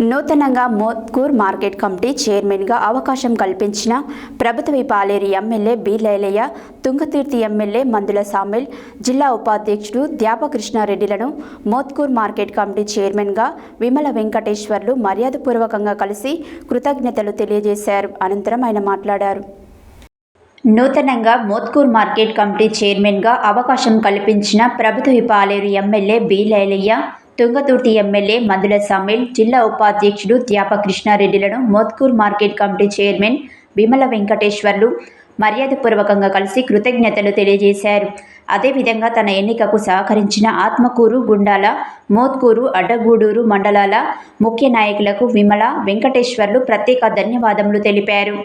నూతనంగా Mothkur market committee చైర్మన్గా అవకాశం కల్పించిన ప్రభుత్వ Paleru MLA B Lailaiah Tungathurthi MLA Mandula Samel జిల్లా ఉపాధ్యక్షుడు ద్యాపకృష్ణారెడ్డిలను మోత్కూర్ మార్కెట్ కమిటీ చైర్మన్గా విమల వెంకటేశ్వర్లు మర్యాదపూర్వకంగా కలిసి కృతజ్ఞతలు తెలియజేశారు. అనంతరం ఆయన మాట్లాడారు. నూతనంగా మోత్కూర్ మార్కెట్ కమిటీ చైర్మన్గా అవకాశం కల్పించిన ప్రభుత్వ Paleru MLA B Lailaiah Tungathurthi MLA Mandula Samel జిల్లా ఉపాధ్యక్షుడు త్యాప కృష్ణారెడ్డిలను Motkur market committee chairman Vimala Venkateshwarlu మర్యాదపూర్వకంగా కలిసి కృతజ్ఞతలు తెలియజేశారు. అదేవిధంగా తన ఎన్నికకు సహకరించిన ఆత్మకూరు గుండాల మోత్కూరు అడ్డగూడూరు మండలాల ముఖ్య నాయకులకు విమల వెంకటేశ్వర్లు ప్రత్యేక ధన్యవాదములు తెలిపారు.